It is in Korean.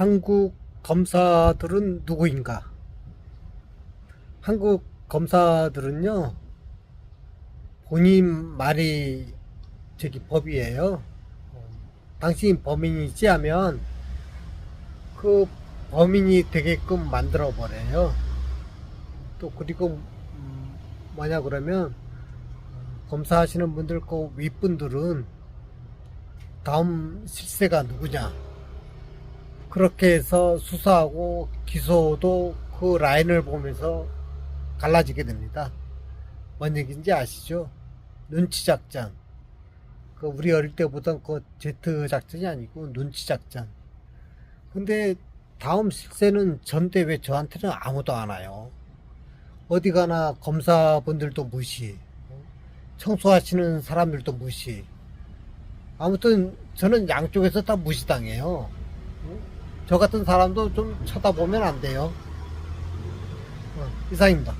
한국 검사들은 누구인가? 한국 검사들은요, 본인 말이 저기 법이에요. 어, 당신이 범인이지 하면 그 범인이 되게끔 만들어 버려요. 또 그리고 음, 뭐냐 그러면 검사하시는 분들 그 윗분들은 다음 실세가 누구냐 그렇게 해서 수사하고 기소도 그 라인을 보면서 갈라지게 됩니다. 뭔 얘기인지 아시죠? 눈치 작전. 그 우리 어릴 때 보던 그 제트 작전이 아니고 눈치 작전. 근데 다음 실세는 전대 왜 저한테는 아무도 안 와요. 어디 가나 검사분들도 무시. 청소하시는 사람들도 무시. 아무튼 저는 양쪽에서 다 무시당해요. 저 같은 사람도 좀 쳐다보면 안 돼요. 어, 이상입니다.